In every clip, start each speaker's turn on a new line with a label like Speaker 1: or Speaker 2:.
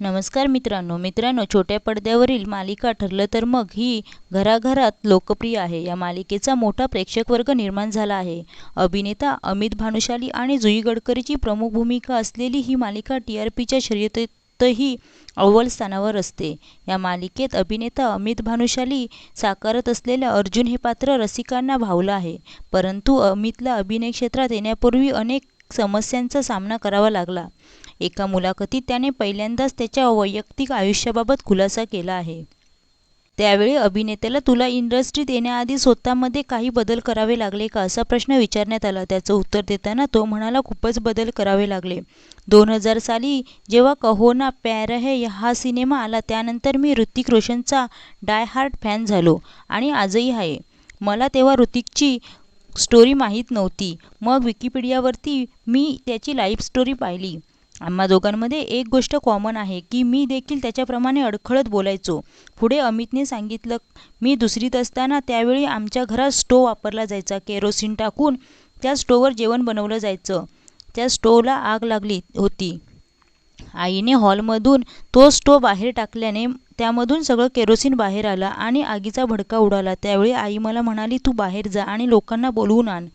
Speaker 1: नमस्कार मित्रांनो. मित्रांनो छोट्या पडद्यावरील मालिका ठरलं तर मग ही घराघरात लोकप्रिय आहे. या मालिकेचा मोठा प्रेक्षक वर्ग निर्माण झाला आहे. अभिनेता अमित भानुशाली आणि जुई गडकरीची प्रमुख भूमिका असलेली ही मालिका टी आर पीच्या शर्यतीतही अव्वल स्थानावर असते. या मालिकेत अभिनेता अमित भानुशाली साकारत असलेलं अर्जुन हे पात्र रसिकांना भावलं आहे. परंतु अमितला अभिनय क्षेत्रात येण्यापूर्वी अनेक समस्यांचा सामना करावा लागला. एका मुलाखतीत त्याने पहिल्यांदाच त्याच्या वैयक्तिक आयुष्याबाबत खुलासा केला आहे. त्यावेळी अभिनेत्याला तुला इंडस्ट्रीत येण्याआधी स्वतःमध्ये काही बदल करावे लागले का? असा प्रश्न विचारण्यात आला. त्याचं उत्तर देताना तो म्हणाला खूपच बदल करावे लागले. दोन हजार साली जेव्हा कहो ना प्यार है हा सिनेमा आला त्यानंतर मी ऋतिक रोशनचा डाय हार्ट फॅन झालो आणि आजही आहे. मला तेव्हा ऋतिकची स्टोरी माहीत नव्हती. मग विकिपीडियावरती मी त्याची लाईफ स्टोरी पाहिली. आम्हा दोघांमध्ये एक गोष्ट कॉमन आहे की मी देखील त्याच्याप्रमाणे अडखळत बोलायचो. पुढे अमितने सांगितलं मी दुसरीत असताना त्यावेळी आमच्या घरात स्टोव वापरला जायचा. केरोसिन टाकून त्या स्टोववर जेवण बनवलं जायचं. त्या स्टोवला आग लागली होती. आईने हॉलमधून तो स्टोव बाहेर टाकल्याने त्यामधून सगळं केरोसिन बाहेर आलं आणि आगीचा भडका उडाला. त्यावेळी आई मला म्हणाली तू बाहेर जा आणि लोकांना बोलवून आण.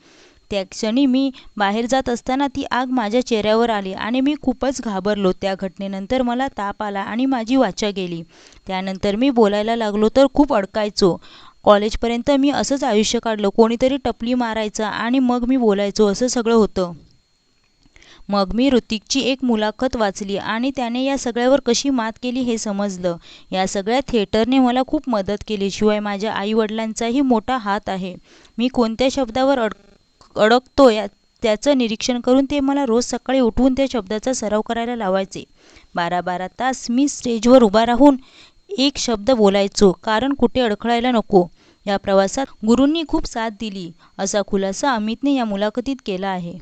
Speaker 1: त्या क्षणी मी बाहेर जात असताना ती आग माझ्या चेहऱ्यावर आली आणि मी खूपच घाबरलो. त्या घटनेनंतर मला ताप आला आणि माझी वाचा गेली. त्यानंतर मी बोलायला लागलो तर खूप अडकायचो. कॉलेजपर्यंत मी असंच आयुष्य काढलं. कोणीतरी टपली मारायचा आणि मग मी बोलायचो असं सगळं होतं. मग मी ऋतिकची एक मुलाखत वाचली आणि त्याने या सगळ्यावर कशी मात केली हे समजलं. या सगळ्या थिएटरने मला खूप मदत केली शिवाय माझ्या आईवडिलांचाही मोठा हात आहे. मी कोणत्या शब्दावर अड अडकतो या त्याचं निरीक्षण करून ते मला रोज सकाळी उठवून त्या शब्दाचा सराव करायला लावायचे. बारा बारा तास मी स्टेजवर उभा राहून एक शब्द बोलायचो कारण कुठे अडखळायला नको. या प्रवासात गुरूंनी खूप साथ दिली असा खुलासा अमितने या मुलाखतीत केला आहे.